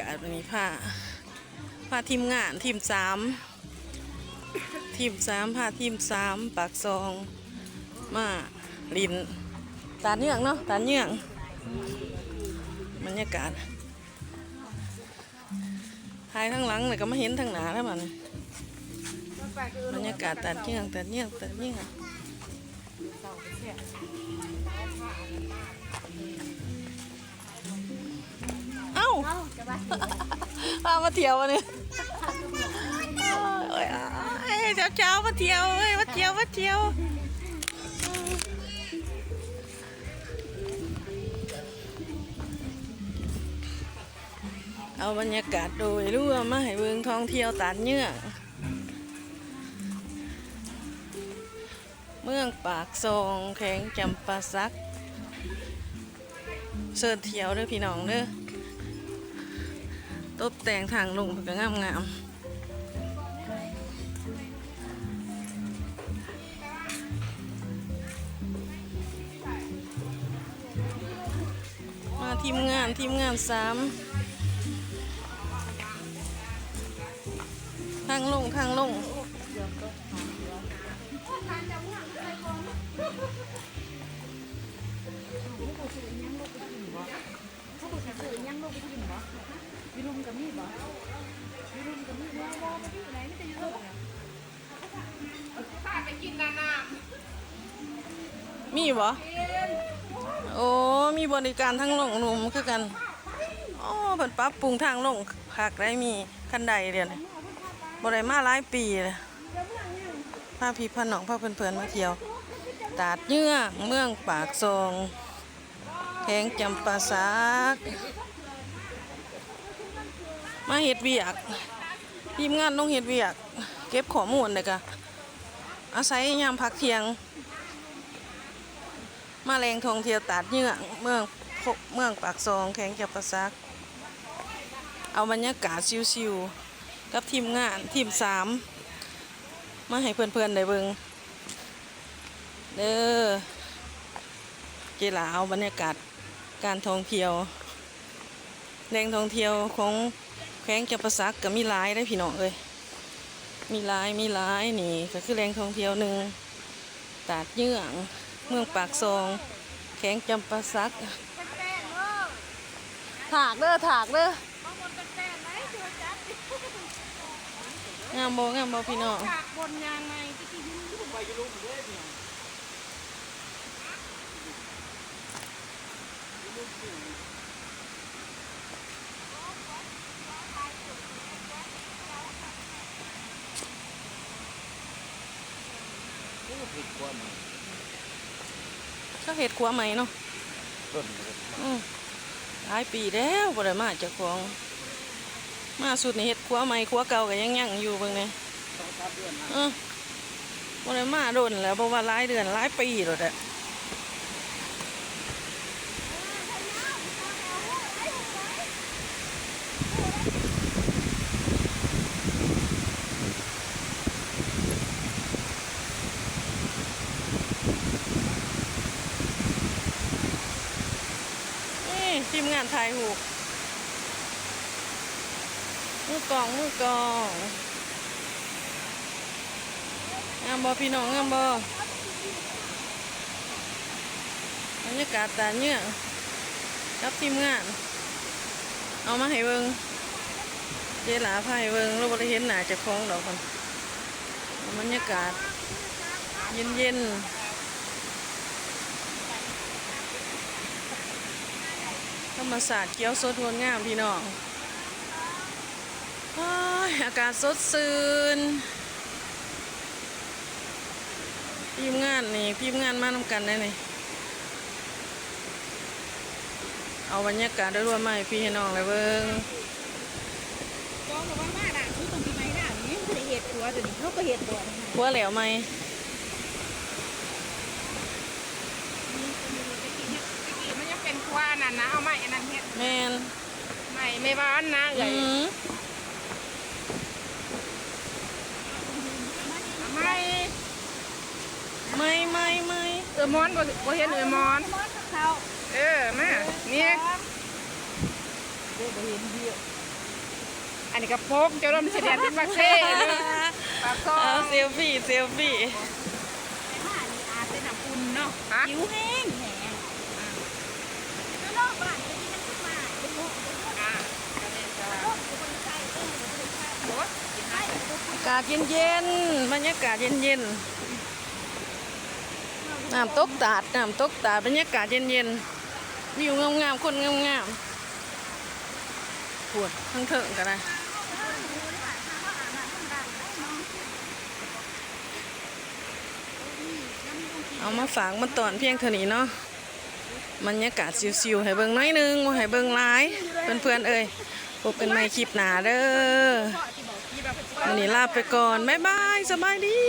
ากาศวันนี้ผ้าผ้าทีมงานทีมสามทีมสามผ้าทีมสามปากซองมาลินตาเนื่องเนาะตาเนื่องบรรยากาศถ่ายทั้งหลังเลยก็มาเห็นทั้งหนาแล้วมันบรรยากาศตาเนื่องตาเนื่องตาเนื่อง เอ้าพามาเที่ยววันนี้โอ้ยเอ้ยเช้าเช้ามาเที่ยวเอ้ยมาเที่ยวมาเที่ยวเอาบรรยากาศโดยรวมมาให้เบิ่งท่องเที่ยวตาดเนื้อเมืองปากซองแข็งจำปาสักเสิร์เที่ยวเด้อพี่น้องเด้อ ตบแต่งทางลงก็งามงามมาทีมงานทีมงานสามทางลงทางลง เขาบอกจะซื้อยังลูกไปกินบุ่มกับมีดบ่ยูรุมกับมีดบ่บ่มาที่ไหนไม่จะยูรุมเนี่ยมีบ่โอ้มีบริการทางลงหนุ่มคือกันอ๋อเพิ่นปรับปรุงทางลงผักได้มีคันใดเดียวนี่บ่ได้มาหลายปีเลยพาพี่พาน้องพาเพื่อนๆมาเที่ยว ตาดเยื่อเมืองปากซองแขงจำปาสัก มาเฮ็ดเวียกทีมงานต้องเฮ็ดเวียก เก็บข้อมูลเลยกะอาศัยยามพักเที่ยง มาแรงท่องเที่ยวตาดเยื่อเมืองเมืองปากซองแข็งจับประซัก เอาบรรยากาศชิวๆกับทีมงานทีมสามมาให้เพื่อนๆได้เบิงเด้อเจหลาเอาบรรยากาศการท่องเที่ยวแหล่งท่องเที่ยวของ แข้งจับประซักกับมีหลายได้พี่น้องเลยมีหลายมีหลายนี่ก็คือแหล่งท่องเที่ยวหนึ่งตาดเยื่องเมืองปากซองแข็งจำปาสักถากเด้อถากเด้องามบ่งามบ่พี่น้อง จากบนยางไงที่ที่ยูรุมไปยูรุมเด้ อผิดกว่ามันเขาเห็ดขัวใหม่เนาะต้นเลยอืมหลายปีแล้วบ่ได้มาเจากของ มาสุดนี่เห็ดขัวใหม่ขัวเก่าก็ยังยังอยู่เบิ่งนี่สองสามเดือนนะ เออบ่ได้มาโดนแล้วเพราะว่าหลายเดือนหลายปีแล้วแหละนี่ ทีมงานถ่ายหูมือกองมือกองงามบอพี่น้องงามบบรรยากาศตาเนี่ยกับทีมงาน เอามาให้เบิงเจหลาพาให้เบิงเราบริเห็นหนาเจะคล้องดอกคนบรรยากาศ เย็นเย็นๆ ธรรมศาสตร์เขียวสดงดงามพี่น้องโอ้ยอากาศสดชื่นทีมงานนี่ทีมงานมานำกันได้นี่เอาบรรยากาศได้รวมมาให้พี่ให้น้องเลยเบิ้งจองบอกว่าบ้านอะซื้อตรงที่ไหนด่านี้ไม่ได้เห็ดตัวตัวนี้เขาก็เห็ดตัวนะหัวแหลวไหม มันยังเป็ นคว้านั่นนะเอาไม้อันนั้นเห็ดแมนไม้ไม่บ้านนะอืเอ้ยมไม้ไม่ไม่ไม่เออมอนบ่บ่เห็นเออมอนเออมานี่เด็กเห็นเยอะอันนี้กระโปรงเจ้าร่มเสด็จเป็นบักเซ่เลยปากซอเอางเซลฟี่เซลฟี่ผ้านี่อาจเป็นน้ำอุ่นเนาะผิวแห้งแห้งแล้วนอกบ้านจะมีน้ำขึ้นมาเป็นโลกอ่าก็เลยจะโลกคนใส่เออโอ้ยกินให้ อาศเย็นๆบรรยากาศเย็นๆน้ำตกตาดน้ำตกตาดบรรยากาศเย็นๆวิวงามๆคนงามๆปวดทั้งเถิงกันเลยเอามาฝากมาตอนเพียงเท่านี้เนาะบรรยากาศชิวๆให้เบิ่งน้อยหนึงบ่ให้เบิ่งหลายเพื่อนๆเอ้ยพบกันใหม่คลิปหน้าเด้อ วันนี้ลาไปก่อน บ๊ายบาย สบายดี